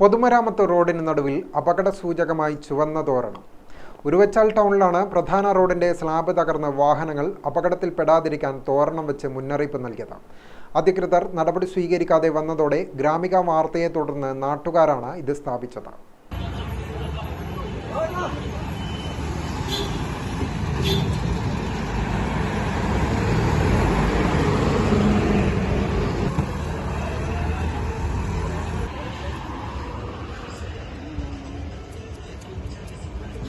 പൊതുമരാമത്ത് റോഡിന് നടുവിൽ അപകട സൂചകമായി ചുവന്ന തോരണം. ഉരുവച്ചാൽ ടൗണിലാണ് പ്രധാന റോഡിന്റെ സ്ലാബ് തകർന്ന വാഹനങ്ങൾ അപകടത്തിൽപ്പെടാതിരിക്കാൻ തോരണം വെച്ച് മുന്നറിയിപ്പ് നൽകിയത്. അധികൃതർ നടപടി സ്വീകരിക്കാതെ വന്നതോടെ ഗ്രാമിക വാർത്തയെ തുടർന്ന് നാട്ടുകാരാണ് ഇത് സ്ഥാപിച്ചത്.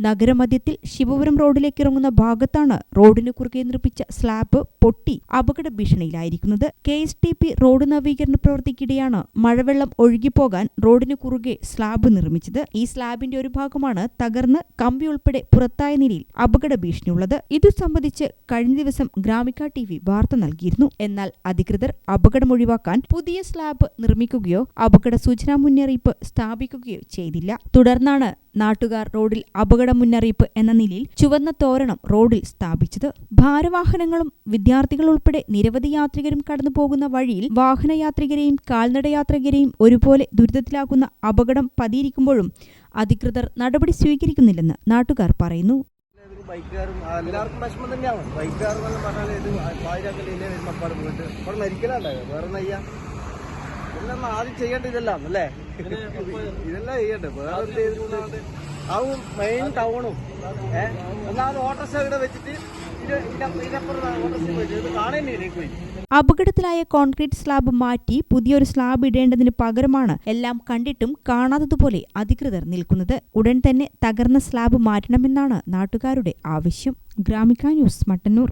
നഗരമധ്യത്തിൽ ശിവപുരം റോഡിലേക്ക് ഇറങ്ങുന്ന ഭാഗത്താണ് റോഡിന് കുറുകെ നിർമ്മിച്ച സ്ലാബ് പൊട്ടി അപകട ഭീഷണിയിലായിരിക്കുന്നത്. K S T P road നവീകരണ പ്രവൃത്തിക്കിടെയാണ് മഴവെള്ളം ഒഴുകിപ്പോകാൻ റോഡിന് കുറുകെ സ്ലാബ് നിർമ്മിച്ചത്. ഈ സ്ലാബിന്റെ ഒരു ഭാഗമാണ് തകർന്ന് കമ്പി ഉൾപ്പെടെ പുറത്തായ നിലയിൽ അപകട ഭീഷണിയുള്ളത്. ഇതു സംബന്ധിച്ച് കഴിഞ്ഞ ദിവസം ഗ്രാമിക ടി വി വാർത്ത നൽകിയിരുന്നു. എന്നാൽ അധികൃതർ അപകടം ഒഴിവാക്കാൻ പുതിയ സ്ലാബ് നിർമ്മിക്കുകയോ അപകട സൂചനാ മുന്നറിയിപ്പ് സ്ഥാപിക്കുകയോ ചെയ്തില്ല. തുടർന്നാണ് നാട്ടുകാർ റോഡിൽ അപകട മുന്നറിയിപ്പ് എന്ന നിലയിൽ ചുവന്ന തോരണം റോഡിൽ സ്ഥാപിച്ചത് ഭാരവാഹനങ്ങളും വിദ്യാർത്ഥികൾ ഉൾപ്പെടെ നിരവധി യാത്രികരും കടന്നു പോകുന്ന വഴിയിൽ വാഹനയാത്രികരെയും കാൽനടയാത്രികരെയും ഒരുപോലെ ദുരിതത്തിലാക്കുന്ന അപകടം പതിയിരിക്കുമ്പോഴും അധികൃതർ നടപടി സ്വീകരിക്കുന്നില്ലെന്ന് നാട്ടുകാർ പറയുന്നു. ബൈക്കുകാരും എല്ലാവർക്കും വിഷമം തന്നെയാണ്. ബൈക്കുകാർ എന്ന് പറഞ്ഞാൽ ഇത് പാതിരാക്കലില്ലേ വരുമ്പോൾ പോയിട്ട്. അവിടെ മരിക്കലുണ്ടായോ വേറെ നയ്യ ഇതെല്ലാം ആദ്യം ചെയ്യേണ്ട ഇതെല്ലാം അല്ലേ? ഇതെല്ലാം ചെയ്യണ്ടേ? വേറെ എന്ത് ചെയ്തിട്ടുണ്ട് അതും മെയിൻ ടൗണും ഒന്നാമത് ഓട്ടോറിക്ഷ ഇവിടെ വെച്ചിട്ട് അപകടത്തിലായ കോൺക്രീറ്റ് സ്ലാബ് മാറ്റി പുതിയൊരു സ്ലാബ് ഇടേണ്ടതിന് പകരമാണ് എല്ലാം കണ്ടിട്ടും കാണാത്തതുപോലെ അധികൃതർ നിൽക്കുന്നത്. ഉടൻ തന്നെ തകർന്ന സ്ലാബ് മാറ്റണമെന്നാണ് നാട്ടുകാരുടെ ആവശ്യം. ഗ്രാമിക ന്യൂസ് മട്ടന്നൂർ.